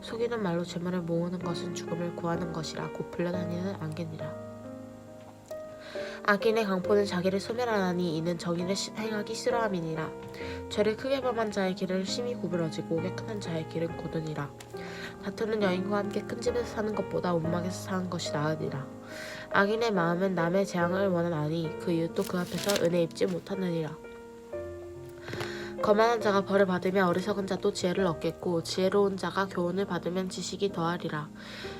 속이는 말로 재물을 모으는 것은 죽음을 구하는 것이라 곧 불려다니는 안개니라. 악인의 강포는 자기를 소멸하나니 이는 정의를 시- 행하기 싫어함이니라. 죄를 크게 범한 자의 길은 심히 구부러지고 깨끗한 자의 길은 고드니라. 다투는 여인과 함께 큰 집에서 사는 것보다 온막에서 사는 것이 나으니라. 악인의 마음은 남의 재앙을 원하나니 그 이웃도 그 앞에서 은혜 입지 못하느니라. 거만한 자가 벌을 받으면 어리석은 자도 지혜를 얻겠고 지혜로운 자가 교훈을 받으면 지식이 더하리라.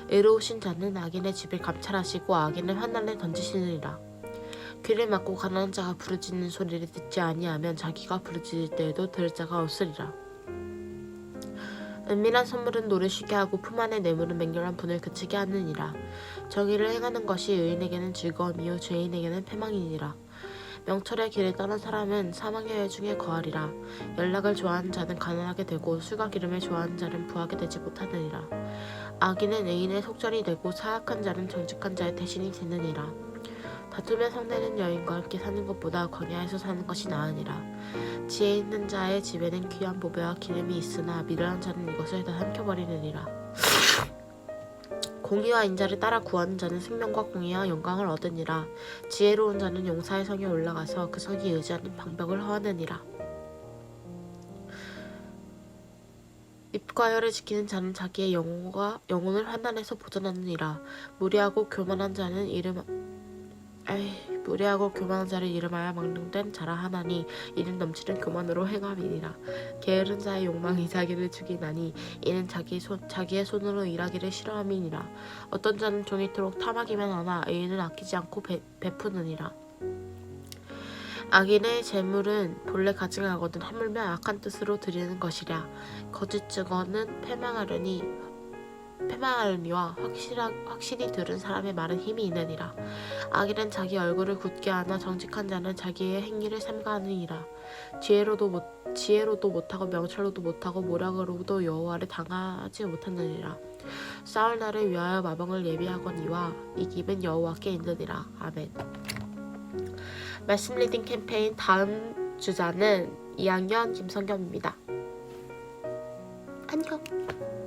의로우신 자는 악인의 집을 감찰하시고 악인을 환난에 던지시느니라. 귀를 막고 가난한 자가 부르짖는 소리를 듣지 아니하면 자기가 부르짖을 때에도 들을 자가 없으리라. 은밀한 선물은 노를 쉬게 하고 품 안의 뇌물은 맹렬한 분을 그치게 하느니라. 정의를 행하는 것이 의인에게는 즐거움이요 죄인에게는 패망이니라. 명철의 길을 떠난 사람은 사망의 열 중에 거하리라. 연락을 좋아하는 자는 가난하게 되고 술과 기름을 좋아하는 자는 부하게 되지 못하느니라. 악인은 의인의 속절이 되고 사악한 자는 정직한 자의 대신이 되느니라. 다투며 상대는 여인과 함께 사는 것보다 광야에서 사는 것이 나으니라. 지혜 있는 자의 집에는 귀한 보배와 기름이 있으나 미련한 자는 이것을 다 삼켜버리느니라. 공의와 인자를 따라 구하는 자는 생명과 공의와 영광을 얻으니라. 지혜로운 자는 용사의 성에 올라가서 그 성이 의지하는 방벽을 허하느니라. 입과 혀를 지키는 자는 자기의 영혼과 영혼을 환난에서 보존하느니라. 무리하고 교만한 자는 이름 에이, 무리하고 교만한 자를 이름하여 망령된 자라 하나니 이는 넘치는 교만으로 행함이니라. 게으른 자의 욕망이 자기를 죽이나니 이는 자기 손 자기의 손으로 일하기를 싫어함이니라. 어떤 자는 종이토록 탐하기만 하나 의인은 아끼지 않고 배, 베푸느니라. 악인의 재물은 본래 가증하거든 하물며 악한 뜻으로 드리는 것이랴. 거짓 증언은 패망하려니 패망하려니와 확실하, 확실히 들은 사람의 말은 힘이 있느니라. 악인은 자기 얼굴을 굳게 하나 정직한 자는 자기의 행위를 삼가하느니라. 지혜로도 못 지혜로도 못하고 명철로도 못하고 모략으로도 여호와를 당하지 못하느니라. 싸울 날을 위하여 마병을 예비하거니와 이 기은 여호와께 있느니라. 아멘. 말씀 리딩 캠페인 다음 주자는 2학년 김성겸입니다. 안녕.